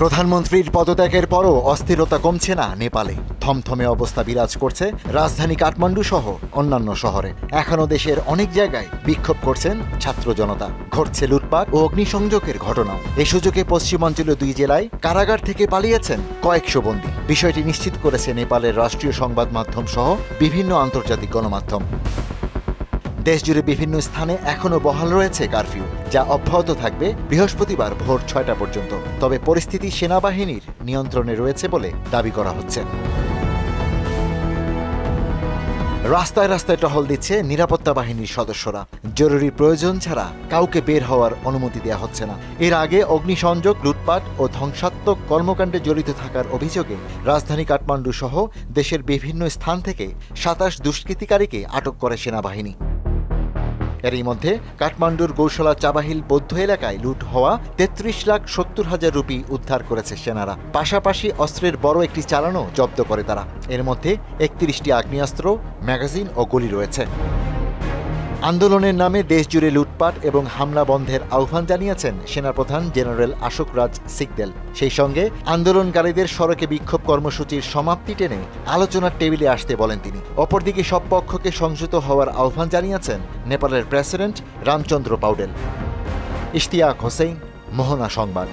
প্রধানমন্ত্রীর পদত্যাগের পরও অস্থিরতা কমছে না নেপালে। থমথমে অবস্থা বিরাজ করছে রাজধানী কাঠমান্ডু সহ অন্যান্য শহরে। এখনও দেশের অনেক জায়গায় বিক্ষোভ করছেন ছাত্র জনতা। ঘটছে লুটপাট ও অগ্নিসংযোগের ঘটনাও। এ সুযোগে পশ্চিমাঞ্চলীয় দুই জেলায় কারাগার থেকে পালিয়েছেন কয়েকশো বন্দী। বিষয়টি নিশ্চিত করেছে নেপালের রাষ্ট্রীয় সংবাদ মাধ্যম সহ বিভিন্ন আন্তর্জাতিক গণমাধ্যম। দেশজুড়ে বিভিন্ন স্থানে এখনও বহাল রয়েছে কারফিউ, যা অব্যাহত থাকবে বৃহস্পতিবার ভোর ছয়টা পর্যন্ত। তবে পরিস্থিতি সেনাবাহিনীর নিয়ন্ত্রণে রয়েছে বলে দাবি করা হচ্ছে। রাস্তায় রাস্তায় টহল দিচ্ছে নিরাপত্তা বাহিনীর সদস্যরা। জরুরি প্রয়োজন ছাড়া কাউকে বের হওয়ার অনুমতি দেওয়া হচ্ছে না। এর আগে অগ্নিসংযোগ, লুটপাট ও ধ্বংসাত্মক কর্মকাণ্ডে জড়িত থাকার অভিযোগে রাজধানী কাঠমান্ডু সহ দেশের বিভিন্ন স্থান থেকে সাতাশ দুষ্কৃতিকারীকে আটক করে সেনাবাহিনী। এরই মধ্যে কাঠমান্ডুর গৌশলা চাবাহিল বৌদ্ধ এলাকায় লুট হওয়া তেত্রিশ লাখ সত্তর হাজার রুপি উদ্ধার করেছে সেনারা। পাশাপাশি অস্ত্রের বড় একটি চালানো জব্দ করে তারা। এর মধ্যে একত্রিশটি আগ্নেয়াস্ত্র, ম্যাগাজিন ও গুলি রয়েছে। আন্দোলনের নামে দেশজুড়ে লুটপাট এবং হামলা বন্ধের আহ্বান জানিয়েছেন সেনাপ্রধান জেনারেল আশোক রাজ সিকদেল। সেই সঙ্গে আন্দোলনকারীদের সড়কে বিক্ষোভ কর্মসূচির সমাপ্তি টেনে আলোচনার টেবিলে আসতে বলেন তিনি। অপরদিকে সব পক্ষকে সংযত হওয়ার আহ্বান জানিয়েছেন নেপালের প্রেসিডেন্ট রামচন্দ্র পাউডেল। ইশতিয়াক হোসেন মোহনা সংবাদ।